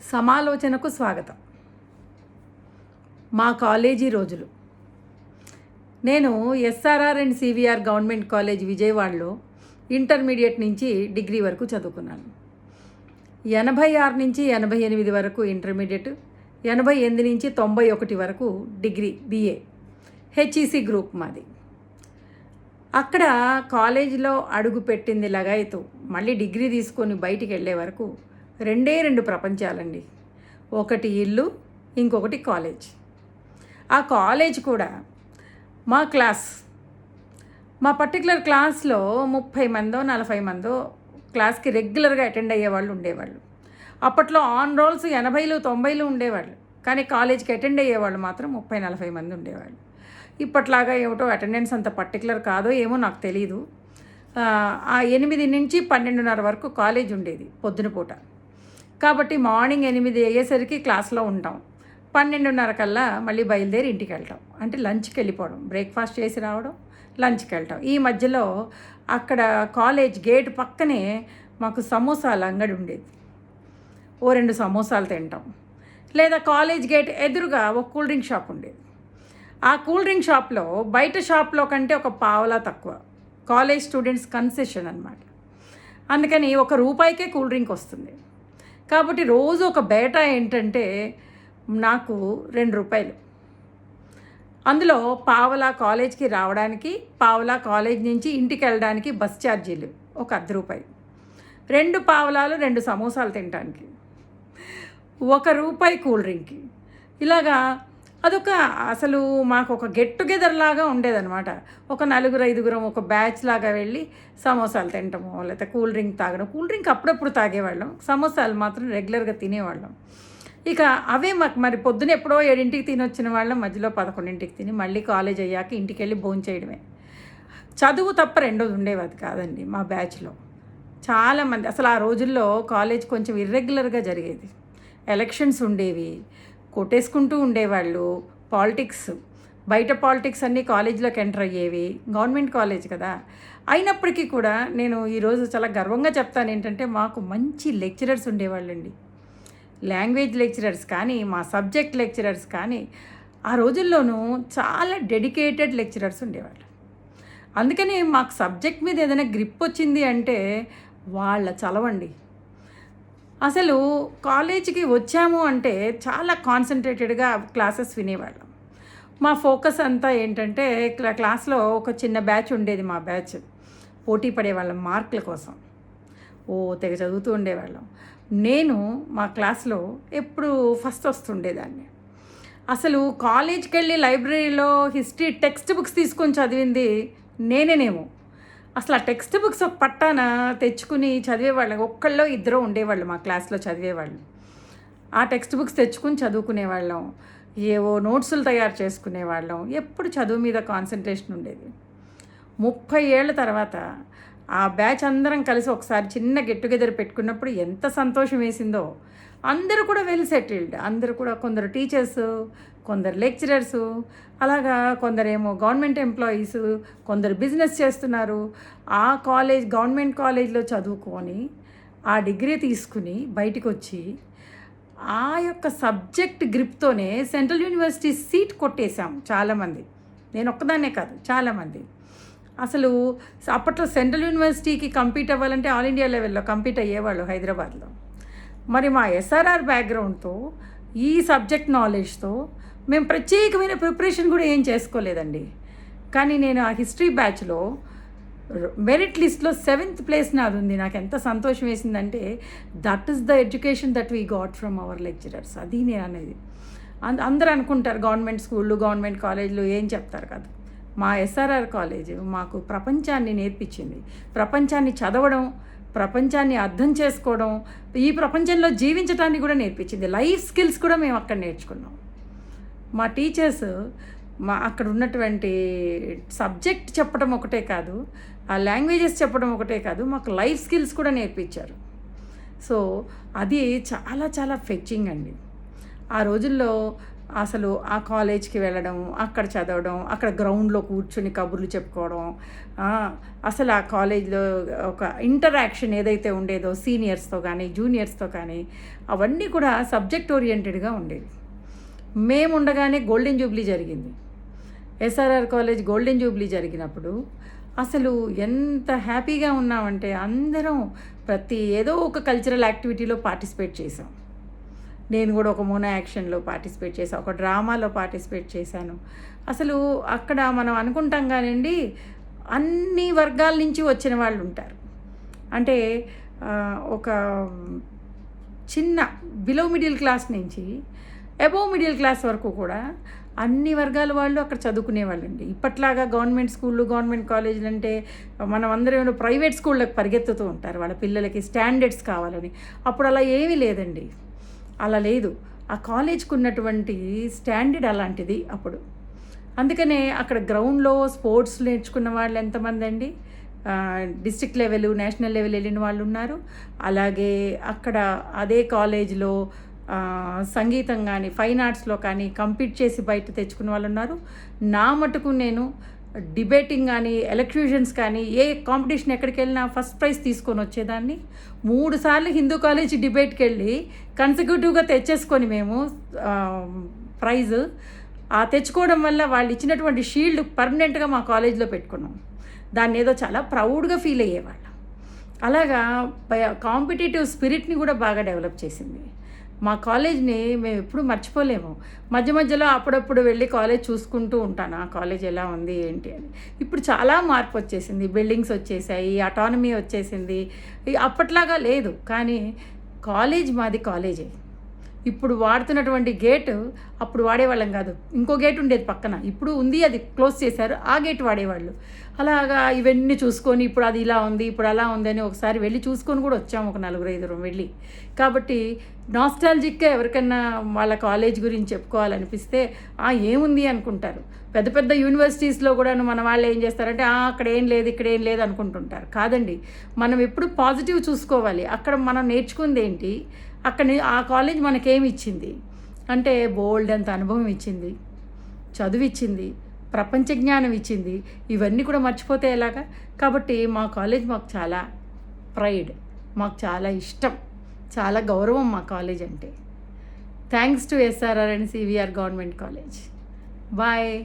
సమాలోచనకు స్వాగతం. మా కాలేజీ రోజులు. నేను SRR and CVR government college విజయవాడలో ఇంటర్మీడియట్ నుంచి డిగ్రీ వరకు చదువుకున్నాను. ఎనభై ఆరు నుంచి ఎనభై ఎనిమిది వరకు ఇంటర్మీడియట్ ఎనభై ఎనిమిది నుంచి తొంభై ఒకటి వరకు డిగ్రీ బిఏ హెచ్ఈసి గ్రూప్ మాది. అక్కడ కాలేజీలో అడుగు పెట్టింది లగాయతు మళ్ళీ డిగ్రీ తీసుకొని బయటికి వెళ్ళే వరకు రెండే రెండు ప్రపంచాలండి. ఒకటి ఇల్లు ఇంకొకటి కాలేజ్. ఆ కాలేజ్ కూడా మా క్లాస్ మా పర్టికులర్ క్లాస్లో ముప్పై మందో నలభై మందో క్లాస్కి రెగ్యులర్గా అటెండ్ అయ్యే వాళ్ళు ఉండేవాళ్ళు. అప్పట్లో ఆన్ రోల్స్ ఎనభైలు తొంభైలు ఉండేవాళ్ళు. కానీ కాలేజ్కి అటెండ్ అయ్యేవాళ్ళు మాత్రం ముప్పై నలభై మంది ఉండేవాళ్ళు. ఇప్పట్లాగా ఏమిటో అటెండెన్స్ అంత పర్టికులర్ కాదో ఏమో నాకు తెలియదు ఆ ఎనిమిది నుంచి పన్నెండున్నర వరకు కాలేజ్ ఉండేది పొద్దున పూట. కాబట్టి మార్నింగ్ ఎనిమిది అయ్యేసరికి క్లాస్లో ఉంటాం. పన్నెండున్నర కల్లా మళ్ళీ బయలుదేరి ఇంటికి వెళ్ళటం అంటే లంచ్కి వెళ్ళిపోవడం. బ్రేక్ఫాస్ట్ చేసి రావడం లంచ్కి వెళ్ళటం ఈ మధ్యలో అక్కడ కాలేజ్ గేట్ పక్కనే మాకు సమోసాల అంగడి ఉండేది. ఓ రెండు సమోసాలు తింటాం. లేదా కాలేజ్ గేట్ ఎదురుగా ఒక కూల్ డ్రింక్ షాప్ ఉండేది. ఆ కూల్ డ్రింక్ షాప్లో బయట షాప్లో కంటే ఒక పావలా తక్కువ. కాలేజ్ స్టూడెంట్స్ కన్సెషన్ అనమాట అందుకని ఒక రూపాయికే కూల్ డ్రింక్ వస్తుంది. కాబట్టి రోజు ఒక బేటా ఏంటంటే నాకు రెండు రూపాయలు. అందులో పావలా కాలేజ్కి రావడానికి పావలా కాలేజ్ నుంచి ఇంటికి వెళ్ళడానికి బస్ ఛార్జీలు ఒక అర్ధ రూపాయి. రెండు పావలాలు రెండు సమోసాలు తినడానికి ఒక రూపాయి కూల్ డ్రింక్కి. ఇలాగా అదొక అసలు మాకు ఒక గెట్ టుగెదర్ లాగా ఉండేదనమాట ఒక నలుగురు ఐదుగురం ఒక బ్యాచ్ లాగా వెళ్ళి సమోసాలు తింటాము లేకపోతే కూల్ డ్రింక్ తాగడం. కూల్ డ్రింక్ అప్పుడప్పుడు తాగేవాళ్ళం. సమోసాలు మాత్రం రెగ్యులర్గా తినేవాళ్ళం. ఇక అవే మాకు మరి పొద్దున ఎప్పుడో ఏడింటికి తినొచ్చిన వాళ్ళం మధ్యలో పదకొండింటికి తిని మళ్ళీ కాలేజ్ అయ్యాక ఇంటికి వెళ్ళి భోజనం చేయడమే. చదువు తప్ప రెండోది ఉండేవి అది కాదండి మా బ్యాచ్లో చాలామంది అసలు ఆ రోజుల్లో కాలేజ్ కొంచెం ఇర్రెగ్యులర్గా జరిగేది. ఎలక్షన్స్ ఉండేవి. కొట్టేసుకుంటూ ఉండేవాళ్ళు పాలిటిక్స్. బయట పాలిటిక్స్ అన్నీ కాలేజీలోకి ఎంటర్ అయ్యేవి. గవర్నమెంట్ కాలేజ్ కదా. అయినప్పటికీ కూడా నేను ఈరోజు చాలా గర్వంగా చెప్తాను ఏంటంటే మాకు మంచి లెక్చరర్స్ ఉండేవాళ్ళండి. లాంగ్వేజ్ లెక్చరర్స్ కానీ మా సబ్జెక్ట్ లెక్చరర్స్ కానీ ఆ రోజుల్లోనూ చాలా డెడికేటెడ్ లెక్చరర్స్ ఉండేవాళ్ళు. అందుకని మాకు సబ్జెక్ట్ మీద ఏదైనా గ్రిప్ వచ్చింది అంటే వాళ్ళ చలవండి. అసలు కాలేజీకి వచ్చాము అంటే చాలా కాన్సన్ట్రేటెడ్గా క్లాసెస్ వినేవాళ్ళం. మా ఫోకస్ అంతా ఏంటంటే క్లాస్లో ఒక చిన్న బ్యాచ్ ఉండేది మా బ్యాచ్ పోటీ పడేవాళ్ళం మార్కుల కోసం. ఓ తెగ చదువుతూ ఉండేవాళ్ళం. నేను మా క్లాస్లో ఎప్పుడు ఫస్ట్ వస్తుండేదాన్ని. అసలు కాలేజ్కి వెళ్ళి లైబ్రరీలో హిస్టరీ టెక్స్ట్ బుక్స్ తీసుకొని చదివింది నేనేనేమో. అసలు ఆ టెక్స్ట్ బుక్స్ ఒక పట్టాన తెచ్చుకుని చదివేవాళ్ళం. ఒక్కళ్ళో ఇద్దరు ఉండేవాళ్ళు మా క్లాస్లో చదివేవాళ్ళు. ఆ టెక్స్ట్ బుక్స్ తెచ్చుకుని చదువుకునేవాళ్ళం. ఏవో నోట్సులు తయారు చేసుకునేవాళ్ళం. ఎప్పుడు చదువు మీద కాన్సన్ట్రేషన్ ఉండేది. ముప్పై ఏళ్ళ తర్వాత ఆ బ్యాచ్ అందరం కలిసి ఒకసారి చిన్న గెట్ టుగెదర్ పెట్టుకున్నప్పుడు ఎంత సంతోషం వేసిందో. అందరూ కూడా వెల్ సెటిల్డ్ అందరూ కూడా కొందరు టీచర్స్ కొందరు లెక్చరర్స్ అలాగా కొందరేమో గవర్నమెంట్ ఎంప్లాయీస్ కొందరు బిజినెస్ చేస్తున్నారు. ఆ కాలేజ్ గవర్నమెంట్ కాలేజ్లో చదువుకొని ఆ డిగ్రీ తీసుకుని బయటకు వచ్చి ఆ యొక్క సబ్జెక్ట్ గ్రిప్తోనే సెంట్రల్ యూనివర్సిటీ సీట్ కొట్టేశాం చాలామంది. నేను ఒక్కదాన్నే కాదు చాలామంది. అసలు అప్పట్లో సెంట్రల్ యూనివర్సిటీకి కంపీట్ అవ్వాలంటే ఆల్ ఇండియా లెవెల్లో కంపీట్ అయ్యేవాళ్ళు హైదరాబాద్లో. మరి మా ఎస్ఆర్ఆర్ బ్యాక్గ్రౌండ్తో ఈ సబ్జెక్ట్ నాలెడ్జ్తో మేము ప్రత్యేకమైన ప్రిపరేషన్ కూడా ఏం చేసుకోలేదండి. కానీ నేను ఆ హిస్టరీ బ్యాచ్లో మెరిట్ లిస్ట్లో సెవెంత్ ప్లేస్ నాది ఉంది నాకు ఎంత సంతోషం వేసిందంటే that is the education that we got from our lecturers. అది నేను అనేది. అంద అందరూ అనుకుంటారు గవర్నమెంట్ స్కూళ్ళు గవర్నమెంట్ కాలేజీలు ఏం చెప్తారు కదా. మా ఎస్ఆర్ఆర్ కాలేజ్ మాకు ప్రపంచాన్ని నేర్పించింది. ప్రపంచాన్ని చదవడం ప్రపంచాన్ని అర్థం చేసుకోవడం ఈ ప్రపంచంలో జీవించడాన్ని కూడా నేర్పించింది. లైఫ్ స్కిల్స్ కూడా మేము అక్కడ నేర్చుకున్నాం. మా టీచర్స్ మా అక్కడ ఉన్నటువంటి సబ్జెక్ట్ చెప్పడం ఒకటే కాదు ఆ లాంగ్వేజెస్ చెప్పడం ఒకటే కాదు మాకు లైఫ్ స్కిల్స్ కూడా నేర్పించారు. సో అది చాలా చాలా ఫెచ్చింగ్ అండి. ఆ రోజుల్లో అసలు ఆ కాలేజ్కి వెళ్ళడం అక్కడ చదవడం అక్కడ గ్రౌండ్లో కూర్చొని కబుర్లు చెప్పుకోవడం అసలు ఆ కాలేజ్లో ఒక ఇంటరాక్షన్ ఏదైతే ఉండేదో సీనియర్స్తో కానీ జూనియర్స్తో కానీ అవన్నీ కూడా సబ్జెక్ట్ ఓరియంటెడ్గా ఉండేవి. మేము ఉండగానే గోల్డెన్ జూబ్లీ జరిగింది ఎస్ఆర్ఆర్ కాలేజ్ గోల్డెన్ జూబ్లీ జరిగినప్పుడు అసలు ఎంత హ్యాపీగా ఉన్నామంటే అందరం ప్రతి ఏదో ఒక కల్చరల్ యాక్టివిటీలో పార్టిసిపేట్ చేసాం నేను కూడా ఒక మోనో యాక్షన్లో పార్టిసిపేట్ చేశాను ఒక డ్రామాలో పార్టిసిపేట్ చేశాను. అసలు అక్కడ మనం అనుకుంటాం కానివ్వండి అన్ని వర్గాల నుంచి వచ్చిన వాళ్ళు ఉంటారు. అంటే ఒక చిన్న బిలో మిడిల్ క్లాస్ నుంచి అబోవ్ మిడిల్ క్లాస్ వరకు కూడా అన్ని వర్గాల వాళ్ళు అక్కడ చదువుకునే వాళ్ళండి. ఇప్పట్లాగా గవర్నమెంట్ స్కూళ్ళు గవర్నమెంట్ కాలేజీలు అంటే మనం అందరం ప్రైవేట్ స్కూళ్ళకి పరిగెత్తుతూ ఉంటారు. వాళ్ళ పిల్లలకి స్టాండర్డ్స్ కావాలని. అప్పుడు అలా ఏమీ లేదండి. అలా లేదు. ఆ కాలేజ్కి ఉన్నటువంటి స్టాండర్డ్ అలాంటిది అప్పుడు. అందుకనే అక్కడ గ్రౌండ్లో స్పోర్ట్స్ నేర్చుకున్న వాళ్ళు ఎంతమంది అండి? డిస్టిక్ లెవెల్ నేషనల్ లెవెల్ వెళ్ళిన వాళ్ళు ఉన్నారు. అలాగే అక్కడ అదే కాలేజ్లో సంగీతం కానీ ఫైన్ ఆర్ట్స్లో కానీ కంపీట్ చేసి బయట తెచ్చుకున్న వాళ్ళు ఉన్నారు. నా మటుకు నేను డిబేటింగ్ కానీ ఎలక్ట్యూషన్స్ కానీ ఏ కాంపిటీషన్ ఎక్కడికి వెళ్ళినా ఫస్ట్ ప్రైజ్ తీసుకొని వచ్చేదాన్ని. మూడు సార్లు హిందూ కాలేజ్ డిబేట్కి వెళ్ళి కన్సిక్యూటివ్గా తెచ్చేసుకొని మేము ప్రైజ్ ఆ తెచ్చుకోవడం వల్ల వాళ్ళు ఇచ్చినటువంటి షీల్డ్ పర్మనెంట్గా మా కాలేజ్లో పెట్టుకున్నాం. దాన్ని ఏదో చాలా ప్రౌడ్గా ఫీల్ అయ్యేవాళ్ళం. అలాగా కాంపిటేటివ్ స్పిరిట్ని కూడా బాగా డెవలప్ చేసింది. మా కాలేజ్ని మేము ఎప్పుడు మర్చిపోలేము. మధ్య మధ్యలో అప్పుడప్పుడు వెళ్ళి కాలేజ్ చూసుకుంటూ ఉంటాను. ఆ కాలేజ్ ఎలా ఉంది ఏంటి అని. ఇప్పుడు చాలా మార్పు వచ్చేసింది. బిల్డింగ్స్ వచ్చేసాయి అటానమీ వచ్చేసింది. అప్పట్లాగా లేదు. కానీ కాలేజ్ మాది కాలేజే. ఇప్పుడు వాడుతున్నటువంటి గేట్ అప్పుడు వాడేవాళ్ళం కాదు. ఇంకో గేట్ ఉండేది పక్కన. ఇప్పుడు ఉంది అది క్లోజ్ చేశారు ఆ గేట్ వాడేవాళ్ళు. అలాగా ఇవన్నీ చూసుకొని ఇప్పుడు అది ఇలా ఉంది ఇప్పుడు అలా ఉంది అని ఒకసారి వెళ్ళి చూసుకొని కూడా వచ్చాము ఒక నలుగురు ఐదుగురు వెళ్ళి. కాబట్టి నాస్టాలజిక్గా ఎవరికైనా వాళ్ళ కాలేజ్ గురించి చెప్పుకోవాలనిపిస్తే ఆ ఏముంది అనుకుంటారు. పెద్ద పెద్ద యూనివర్సిటీస్లో కూడా మన వాళ్ళు ఏం చేస్తారంటే అక్కడ ఏం లేదు ఇక్కడ ఏం లేదు అనుకుంటుంటారు. కాదండి మనం ఎప్పుడు పాజిటివ్ చూసుకోవాలి. అక్కడ మనం నేర్చుకుంది ఏంటి అక్కడ ఆ కాలేజ్ మనకేమి ఇచ్చింది అంటే బోల్డ్ అంత అనుభవం ఇచ్చింది చదువు ఇచ్చింది ప్రపంచ జ్ఞానం ఇచ్చింది ఇవన్నీ కూడా మర్చిపోతే ఎలాగా? కాబట్టి మా కాలేజ్ మాకు చాలా ప్రైడ్. మాకు చాలా ఇష్టం. చాలా గౌరవం మా కాలేజ్ అంటే. Thanks to SRR and CVR government college. Bye.